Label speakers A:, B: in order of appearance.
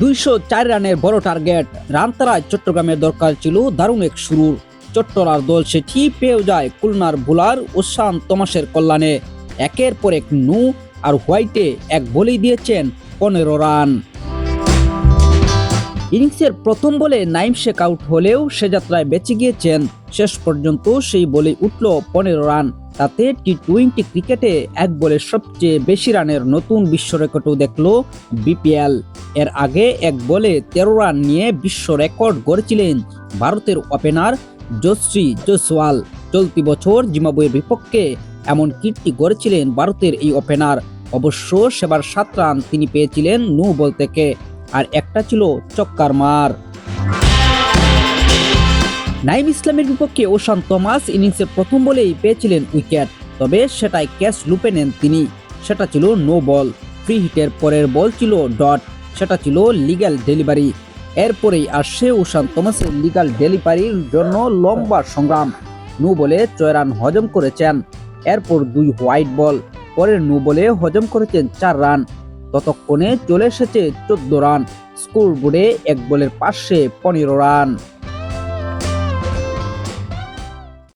A: দুইশো চার রানের বড় টার্গেট। রান তারায় চট্টগ্রামের দরকার ছিল দারুণ এক শুরুর। চট্টলার দল সেটি পেয়েও যায় খুলনার বোলার ওসান তমাসের কল্যাণে। একের পর এক নু আর হোয়াইটে এক বলেই দিয়েছেন পনেরো রান। ইনিংসের প্রথম বলে নাইম শেখ আউট হলেও সে যাত্রায় বেঁচে গিয়েছেন। শেষ পর্যন্ত সেই বলে উঠল পনেরো রান। তাতে টি টোয়েন্টি ক্রিকেটে এক বলে সবচেয়ে বেশি রানের নতুন বিশ্ব রেকর্ডও দেখল বিপিএল। এর আগে এক বলে তেরো রান নিয়ে বিশ্ব রেকর্ড গড়েছিলেন ভারতের ওপেনার জশ্রী জয়সওয়াল। চলতি বছর জিম্বাবুয়ের বিপক্ষে এমন কীর্তি গড়েছিলেন ভারতের এই ওপেনার। অবশ্য সেবার সাত রান তিনি পেয়েছিলেন নো বল থেকে। আর একটা ছিল চক্কার মার। নাইম ইসলামের বিপক্ষে ওশান তোমাস ইনিংসের প্রথম বলেই পেয়েছিলেন উইকেট, তবে সেটাই ক্যাচ লুপে নেন তিনি। সেটা ছিল নো বল। ফ্রি হিটের পরের বল ছিল ডট, সেটা ছিল লিগ্যাল ডেলিভারি। এরপরেই আসছে ওশান তোমাসের লিগাল ডেলিভারির জন্য লম্বা সংগ্রাম। নো বলে ছয় রান হজম করেছেন, এরপর দুই হোয়াইট বল, পরের নো বলে হজম করেছেন চার রান। ততক্ষণে চলে এসেছে চোদ্দ রান। স্কোর বোর্ডে এক বলের পাশে পনেরো রান।